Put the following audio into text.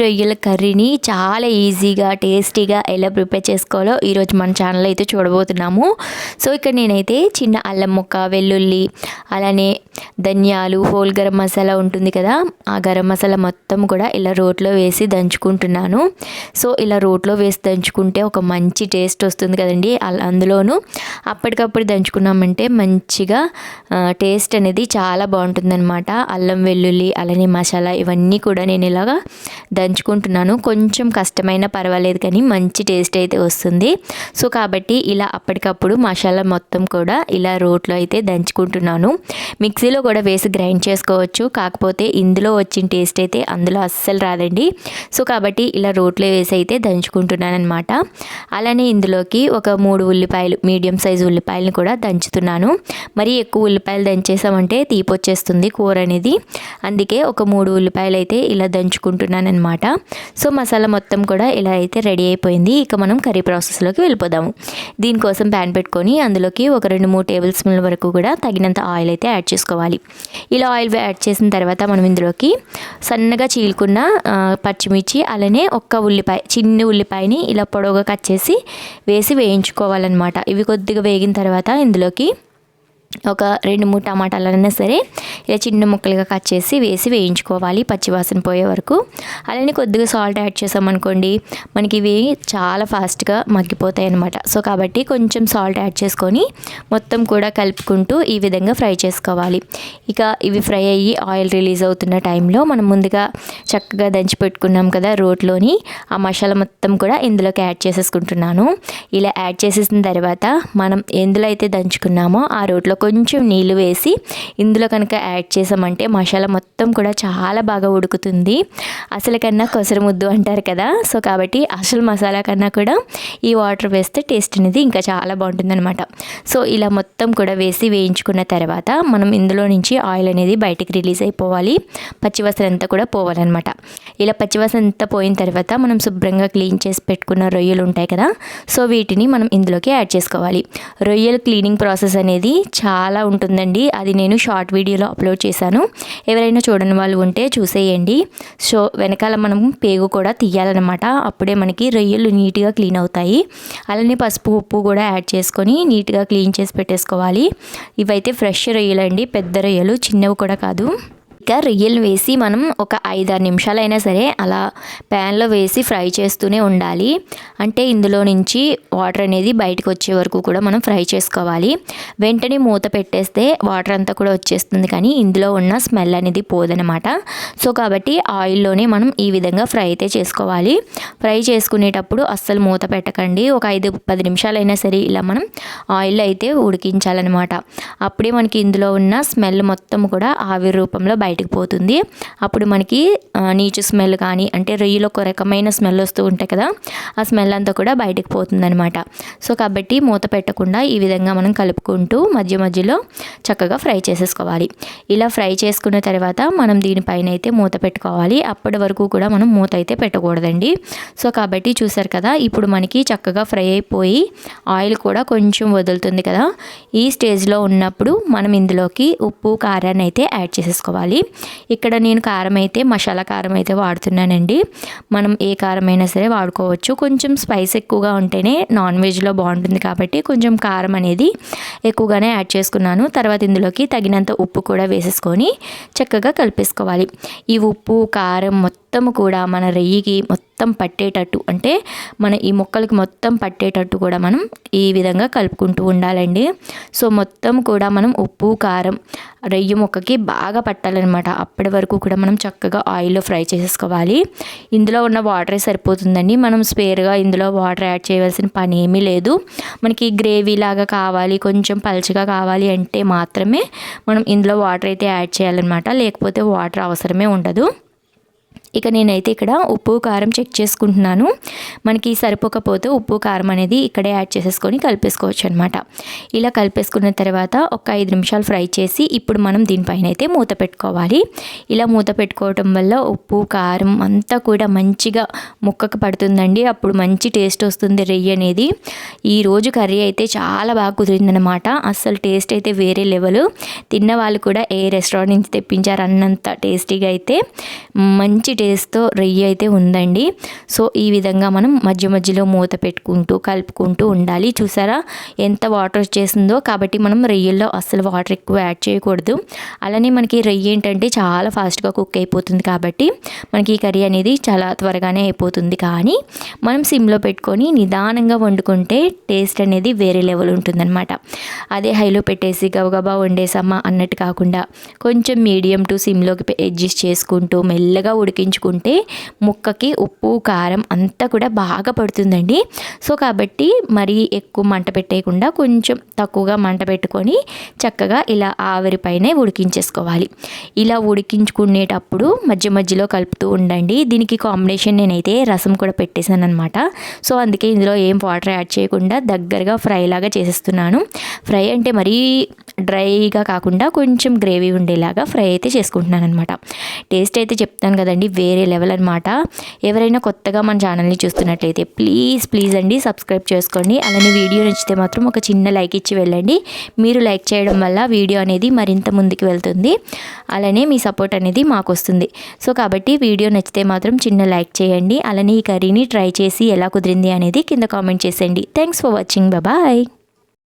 రొయ్యల కర్రీని చాలా ఈజీగా టేస్టీగా ఎలా ప్రిపేర్ చేసుకోవాలో ఈరోజు మన ఛానల్ అయితే చూడబోతున్నాము. సో ఇక్కడ నేనైతే చిన్న అల్లం ముక్క వెల్లుల్లి అలానే ధనియాలు హోల్ గరం మసాలా ఉంటుంది కదా ఆ గరం మసాలా మొత్తం కూడా ఇలా రోట్లో వేసి దంచుకుంటున్నాను. సో ఇలా రోట్లో వేసి దంచుకుంటే ఒక మంచి టేస్ట్ వస్తుంది కదండి అందులోనూ. అప్పటికప్పుడు దంచుకున్నామంటే మంచిగా టేస్ట్ అనేది చాలా బాగుంటుందన్నమాట. అల్లం వెల్లుల్లి అలానే మసాలా ఇవన్నీ కూడా నేను ఇలాగా దంచుకుంటున్నాను కొంచెం కష్టమైన పర్వాలేదు కానీ మంచి టేస్ట్ అయితే వస్తుంది. సో కాబట్టి ఇలా అప్పటికప్పుడు మసాలా మొత్తం కూడా ఇలా రోట్లో అయితే దంచుకుంటున్నాను. మిక్సీలో కూడా వేసి గ్రైండ్ చేసుకోవచ్చు. కాకపోతే ఇందులో వచ్చిన టేస్ట్ అయితే అందులో అస్సలు రాదండి. సో కాబట్టి ఇలా రోట్లో వేసి అయితే దంచుకుంటున్నాను అనమాట అలానే ఇందులోకి ఒక మూడు ఉల్లిపాయలు మీడియం సైజు ఉల్లిపాయలను కూడా దంచుతున్నాను. మరి ఎక్కువ ఉల్లిపాయలు దంచేసామంటే తీపొచ్చేస్తుంది కూర అనేది. అందుకే ఒక మూడు ఉల్లిపాయలు అయితే ఇలా దంచుకుంటున్నాను అనమాట సో మసాలా మొత్తం కూడా ఇలా అయితే రెడీ అయిపోయింది. ఇక మనం కర్రీ ప్రాసెస్లోకి వెళ్ళిపోదాము దీనికోసం ప్యాన్ పెట్టుకొని అందులోకి ఒక రెండు మూడు టేబుల్ స్పూన్ల వరకు కూడా తగినంత ఆయిల్ అయితే యాడ్ చేసుకోవాలి. ఇలా ఆయిల్ యాడ్ చేసిన తర్వాత మనం ఇందులోకి సన్నగా చీలుకున్న పచ్చిమిర్చి అలానే ఒక్క ఉల్లిపాయ చిన్న ఉల్లిపాయని ఇలా పొడవుగా కట్ చేసి వేసి వేయించుకోవాలన్నమాట. ఇవి కొద్దిగా వేగిన తర్వాత ఇందులోకి ఒక రెండు మూడు టమాటాలైనా సరే ఇలా చిన్న ముక్కలుగా కట్ చేసి వేసి వేయించుకోవాలి పచ్చివాసన పోయే వరకు. అలానే కొద్దిగా సాల్ట్ యాడ్ చేసామనుకోండి మనకి ఇవి చాలా ఫాస్ట్గా మగ్గిపోతాయి అనమాట సో కాబట్టి కొంచెం సాల్ట్ యాడ్ చేసుకొని మొత్తం కూడా కలుపుకుంటూ ఈ విధంగా ఫ్రై చేసుకోవాలి. ఇక ఇవి ఫ్రై అయ్యి ఆయిల్ రిలీజ్ అవుతున్న టైంలో మనం ముందుగా చక్కగా దంచి పెట్టుకున్నాం కదా రోట్లోని ఆ మసాలా మొత్తం కూడా ఇందులోకి యాడ్ చేసేసుకుంటున్నాను. ఇలా యాడ్ చేసేసిన తర్వాత మనం ఎందులో అయితే దంచుకున్నామో ఆ రోట్లో కొంచెం నీళ్ళు వేసి ఇందులో కనుక యాడ్ చేసామంటే మసాలా మొత్తం కూడా చాలా బాగా ఉడుకుతుంది. అసలు కన్నా కొసరు ముద్దు అంటారు కదా. సో కాబట్టి అసలు మసాలా కన్నా కూడా ఈ వాటర్ వేస్తే టేస్ట్ అనేది ఇంకా చాలా బాగుంటుంది అనమాట సో ఇలా మొత్తం కూడా వేసి వేయించుకున్న తర్వాత మనం ఇందులో నుంచి ఆయిల్ అనేది బయటికి రిలీజ్ అయిపోవాలి. పచ్చివాసన అంతా కూడా పోవాలన్నమాట. ఇలా పచ్చివాసన అంతా పోయిన తర్వాత మనం శుభ్రంగా క్లీన్ చేసి పెట్టుకున్న రొయ్యలు ఉంటాయి కదా. సో వీటిని మనం ఇందులోకి యాడ్ చేసుకోవాలి. రొయ్యలు క్లీనింగ్ ప్రాసెస్ అనేది చాలా చాలా ఉంటుందండి. అది నేను షార్ట్ వీడియోలో అప్లోడ్ చేశాను. ఎవరైనా చూడని వాళ్ళు ఉంటే చూసేయండి. సో వెనకాల మనం పేగు కూడా తీయాలన్నమాట. అప్పుడే మనకి రొయ్యలు నీట్గా క్లీన్ అవుతాయి. అలానే పసుపు ఉప్పు కూడా యాడ్ చేసుకొని నీట్గా క్లీన్ చేసి పెట్టేసుకోవాలి. ఇవైతే ఫ్రెష్ రొయ్యలు అండి పెద్ద రొయ్యలు చిన్నవి కూడా కాదు. ఇంకా రొయ్యలు వేసి మనం ఒక ఐదారు నిమిషాలైనా సరే అలా ప్యాన్లో వేసి ఫ్రై చేస్తూనే ఉండాలి. అంటే ఇందులో నుంచి వాటర్ అనేది బయటకు వచ్చే వరకు కూడా మనం ఫ్రై చేసుకోవాలి. వెంటనే మూత పెట్టేస్తే వాటర్ అంతా కూడా వచ్చేస్తుంది కానీ ఇందులో ఉన్న స్మెల్ అనేది పోదనమాట. సో కాబట్టి ఆయిల్లోనే మనం ఈ విధంగా ఫ్రై అయితే చేసుకోవాలి. ఫ్రై చేసుకునేటప్పుడు అస్సలు మూత పెట్టకండి. ఒక ఐదు పది నిమిషాలైనా సరే ఇలా మనం ఆయిల్ అయితే ఉడికించాలన్నమాట. అప్పుడే మనకి ఇందులో ఉన్న స్మెల్ మొత్తం కూడా ఆవిరి రూపంలో బయట బయటకు పోతుంది. అప్పుడు మనకి నీచు స్మెల్ కానీ అంటే రొయ్యలో ఒక రకమైన స్మెల్ వస్తూ ఉంటాయి కదా ఆ స్మెల్ అంతా కూడా బయటకు పోతుందనమాట సో కాబట్టి మూత పెట్టకుండా ఈ విధంగా మనం కలుపుకుంటూ మధ్య మధ్యలో చక్కగా ఫ్రై చేసేసుకోవాలి. ఇలా ఫ్రై చేసుకున్న తర్వాత మనం దీనిపైన అయితే మూత పెట్టుకోవాలి. అప్పటి వరకు కూడా మనం మూత అయితే పెట్టకూడదండి. సో కాబట్టి చూసారు కదా ఇప్పుడు మనకి చక్కగా ఫ్రై అయిపోయి ఆయిల్ కూడా కొంచెం వదులుతుంది కదా ఈ స్టేజ్లో ఉన్నప్పుడు మనం ఇందులోకి ఉప్పు కారాన్ని అయితే యాడ్ చేసేసుకోవాలి. ఇక్కడ నేను కారం అయితే మసాలా కారం అయితే వాడుతున్నానండి. మనం ఏ కారం అయినా సరే వాడుకోవచ్చు. కొంచెం స్పైస్ ఎక్కువగా ఉంటేనే నాన్ వెజ్లో బాగుంటుంది కాబట్టి కొంచెం కారం అనేది ఎక్కువగానే యాడ్ చేసుకున్నాను. తర్వాత ఇందులోకి తగినంత ఉప్పు కూడా వేసేసుకొని చక్కగా కలిపేసుకోవాలి. ఈ ఉప్పు కారం మొత్తం కూడా మన రెయ్యికి మొత్తం మొత్తం పట్టేటట్టు అంటే మన ఈ మొక్కలకి మొత్తం పట్టేటట్టు కూడా మనం ఈ విధంగా కలుపుకుంటూ ఉండాలండి. సో మొత్తం కూడా మనం ఉప్పు కారం రెయ్యి మొక్కకి బాగా పట్టాలన్నమాట. అప్పటి వరకు కూడా మనం చక్కగా ఆయిల్లో ఫ్రై చేసేసుకోవాలి. ఇందులో ఉన్న వాటరే సరిపోతుందండి. మనం స్పేర్గా ఇందులో వాటర్ యాడ్ చేయవలసిన పని ఏమీ లేదు. మనకి గ్రేవీ లాగా కావాలి కొంచెం పలచగా కావాలి అంటే మాత్రమే మనం ఇందులో వాటర్ అయితే యాడ్ చేయాలన్నమాట. లేకపోతే వాటర్ అవసరమే ఉండదు. ఇక నేనైతే ఇక్కడ ఉప్పు కారం చెక్ చేసుకుంటున్నాను. మనకి సరిపోకపోతే ఉప్పు కారం అనేది ఇక్కడే యాడ్ చేసేసుకొని కలిపేసుకోవచ్చు అనమాట ఇలా కలిపేసుకున్న తర్వాత ఒక ఐదు నిమిషాలు ఫ్రై చేసి ఇప్పుడు మనం దీనిపైన అయితే మూత పెట్టుకోవాలి. ఇలా మూత పెట్టుకోవటం వల్ల ఉప్పు కారం అంతా కూడా మంచిగా ముక్కకు పడుతుందండి. అప్పుడు మంచి టేస్ట్ వస్తుంది రెయ్యి అనేది. ఈరోజు కర్రీ అయితే చాలా బాగా కుదిరిందనమాట అస్సలు టేస్ట్ అయితే వేరే లెవెల్ తిన్న వాళ్ళు కూడా ఏ రెస్టారెంట్ నుంచి తెప్పించారు అన్నంత టేస్టీగా అయితే. మంచి టేస్ట్తో రెయ్యి అయితే ఉందండి. సో ఈ విధంగా మనం మధ్య మధ్యలో మూత పెట్టుకుంటూ కలుపుకుంటూ ఉండాలి. చూసారా? ఎంత వాటర్ వచ్చేసిందో. కాబట్టి మనం రొయ్యల్లో అస్సలు వాటర్ ఎక్కువ యాడ్ చేయకూడదు. అలానే మనకి రెయ్యి ఏంటంటే చాలా ఫాస్ట్గా కుక్ అయిపోతుంది కాబట్టి మనకి ఈ కర్రీ అనేది చాలా త్వరగానే అయిపోతుంది. కానీ మనం సిమ్లో పెట్టుకొని నిదానంగా వండుకుంటే టేస్ట్ అనేది వేరే లెవెల్ ఉంటుందన్నమాట. అదే హైలో పెట్టేసి గబగబా వండేసమ్మా అన్నట్టు కాకుండా కొంచెం మీడియం టు సిమ్లోకి అడ్జస్ట్ చేసుకుంటూ మెల్లగా వేయించుకుంటే ముక్కకి ఉప్పు కారం అంతా కూడా బాగా పడుతుందండి. సో కాబట్టి మరీ ఎక్కువ మంట పెట్టేయకుండా కొంచెం తక్కువగా మంట పెట్టుకొని చక్కగా ఇలా ఆవిరిపైనే ఉడికించేసుకోవాలి. ఇలా ఉడికించుకునేటప్పుడు మధ్య మధ్యలో కలుపుతూ ఉండండి. దీనికి కాంబినేషన్ నేనైతే రసం కూడా పెట్టేశాను అనమాట సో అందుకే ఇందులో ఏం వాటర్ యాడ్ చేయకుండా దగ్గరగా ఫ్రై లాగా చేసేస్తున్నాను. ఫ్రై అంటే మరీ డ్రైగా కాకుండా కొంచెం గ్రేవీ ఉండేలాగా ఫ్రై అయితే చేసుకుంటున్నాను అనమాట టేస్ట్ అయితే చెప్తాను కదండి వేరే లెవెల్ అనమాట ఎవరైనా కొత్తగా మన ఛానల్ని చూస్తున్నట్లయితే ప్లీజ్ ప్లీజ్ అండి సబ్స్క్రైబ్ చేసుకోండి. అలానే వీడియో నచ్చితే మాత్రం ఒక చిన్న లైక్ ఇచ్చి వెళ్ళండి. మీరు లైక్ చేయడం వల్ల వీడియో అనేది మరింత ముందుకు వెళ్తుంది. అలానే మీ సపోర్ట్ అనేది మాకు వస్తుంది. సో కాబట్టి వీడియో నచ్చితే మాత్రం చిన్న లైక్ చేయండి. అలానే ఈ కర్రీని ట్రై చేసి ఎలా కుదిరింది అనేది కింద కామెంట్ చేసేయండి. Thanks for watching. బాయ్.